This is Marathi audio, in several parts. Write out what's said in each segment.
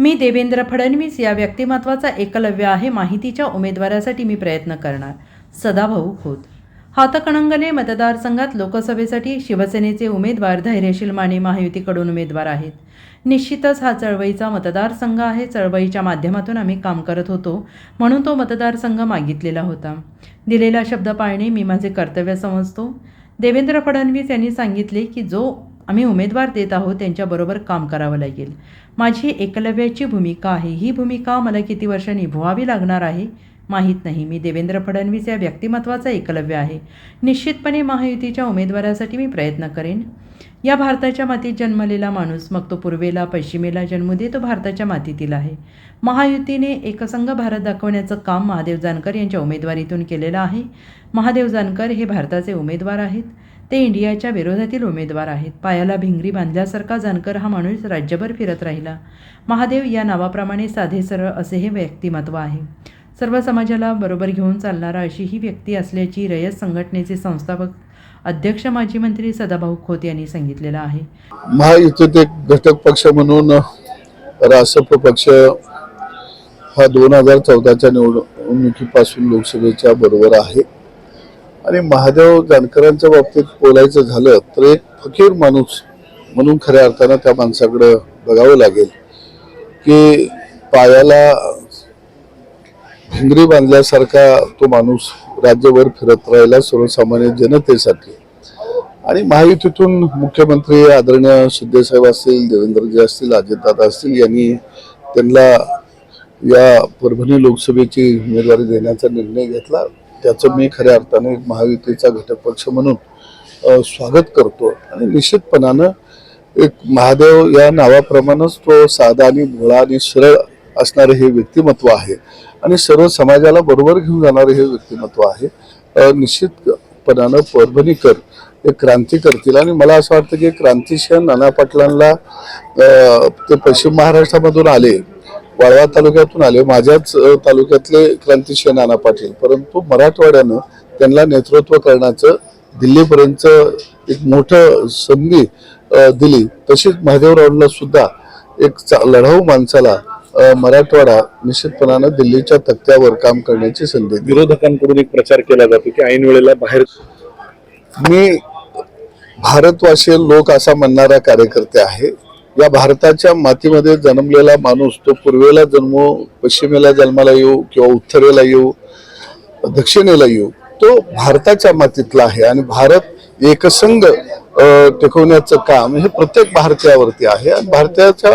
मी देवेंद्र फडणवीस या व्यक्तिमत्वाचा एकलव्य आहे माहितीच्या उमेदवारासाठी मी प्रयत्न करणार. सदाभाऊ खोत. हातकणंगले मतदारसंघात लोकसभेसाठी शिवसेनेचे उमेदवार धैर्यशील माने महायुतीकडून उमेदवार आहेत. निश्चितच हा चळवळीचा मतदारसंघ आहे. चळवळीच्या माध्यमातून आम्ही काम करत होतो म्हणून तो मतदारसंघ मागितलेला होता. दिलेला शब्द पाळणे मी माझे कर्तव्य समजतो. देवेंद्र फडणवीस यांनी सांगितले की जो आम्ही उमेदवार देत आहोत त्यांच्याबरोबर काम करावं लागेल. माझी एकलव्याची भूमिका आहे. ही भूमिका मला किती वर्ष निभवावी लागणार आहे? माहीत नाही. मी देवेंद्र फडणवीस या व्यक्तिमत्वाचा एकलव्य आहे. निश्चितपणे महायुतीच्या उमेदवारासाठी मी प्रयत्न करेन. या भारताच्या मातीत जन्मलेला माणूस मग तो पूर्वेला पश्चिमेला जन्म दे तो भारताच्या मातीतील आहे. महायुतीने एकसंघ भारत दाखवण्याचं काम महादेव जानकर यांच्या उमेदवारीतून केलेलं आहे. महादेव जानकर हे भारताचे उमेदवार आहेत. ते इंडियाच्या विरोधातील उमेदवार आहेत. पायाला भिंगरी बांधल्यासारखा जानकर हा माणूस राज्यभर फिरत राहिला. महादेव या नावाप्रमाणे साधे सरळ असे हे व्यक्तिमत्व आहे. सर्व समाजाला बरोबर घेऊन चालणारा अशी ही व्यक्ती असल्याची रयत संघटनेचे संस्थापक अध्यक्ष माजी मंत्री सदाभाऊ खोत यांनी सांगितलेलं आहे. महायुतीत एक घटक पक्ष म्हणून रासप पक्ष हा दोन हजार चौदाच्या निवडणुकीपासून लोकसभेच्या बरोबर आहे. आणि महादेव जानकरांच्या बाबतीत बोलायचं झालं तर एक फकीर माणूस म्हणून खऱ्या अर्थानं त्या माणसाकडं बघावं लागेल की पायाला भिंगरी बांधल्यासारखा तो माणूस राज्यभर फिरत राहिला सर्वसामान्य जनतेसाठी. आणि महायुतीतून मुख्यमंत्री आदरणीय शिंदेसाहेब असतील देवेंद्रजी असतील अजितदादा असतील यांनी त्यांना या परभणी लोकसभेची उमेदवारी देण्याचा निर्णय घेतला. त्याचं मी खऱ्या अर्थाने महायुतीचा घटक पक्ष म्हणून स्वागत करतो. आणि निश्चितपणानं एक महादेव या नावाप्रमाणेच तो साधा आणि भोळा आणि सरळ असणारे हे व्यक्तिमत्व आहे. आणि सर्व समाजाला बरोबर घेऊन जाणारे हे व्यक्तिमत्व आहे. निश्चितपणानं परभणीकर हे क्रांती करतील. आणि मला असं वाटतं की क्रांतिशय नाना पाटलांना ते पश्चिम महाराष्ट्रामधून आले वाळवा तालुक्यातून आले. माझ्याच तालुक्यातले क्रांतिशय नाना पाटील. परंतु मराठवाड्यानं त्यांना नेतृत्व करण्याचं दिल्लीपर्यंत एक मोठं संधी दिली. तशीच महादेवरावांना सुद्धा एक चा- लढाऊ माणसाला मराठवाडा निश्चितपणानं दिल्लीच्या तक्त्यावर काम करण्याची संधी विरोधकांकडून एक प्रचार केला जातो की ऐन वेळेला बाहेर मी भारतवासी लोक असा म्हणणारा कार्यकर्ते आहे. या भारताच्या मातीमध्ये जन्मलेला माणूस तो पूर्वेला जन्मो पश्चिमेला जन्माला येऊ किंवा उत्तरेला येऊ दक्षिणेला येऊ तो भारताच्या मातीतला आहे. आणि भारत एकसंघ टिकवण्याचं काम हे प्रत्येक भारतीयावरती आहे आणि भारतीयाच्या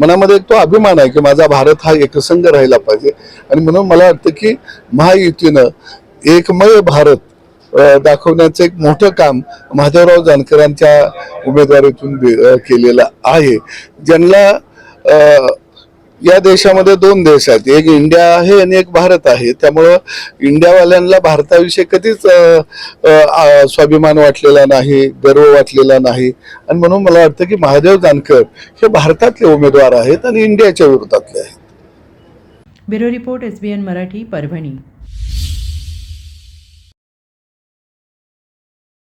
मनामध्ये एक तो अभिमान आहे की माझा भारत हा एकसंघ राहिला पाहिजे. आणि म्हणून मला वाटतं की महायुतीनं एकमय भारत दाखवण्याचं एक मोठं काम महादेवराव जानकरांच्या उमेदवारीतून केलेलं आहे. ज्यांना या देशामध्ये दोन देश आहेत. एक इंडिया आहे आणि एक भारत आहे. त्यामुळं इंडियावाल्यांना भारताविषयी कधीच स्वाभिमान वाटलेला नाही गर्व वाटलेला नाही. आणि म्हणून मला वाटतं की महादेव जानकर हे भारतातले उमेदवार आहेत आणि इंडियाच्या विरोधातले आहेत. Bureau report S B N Marathi Parbhani.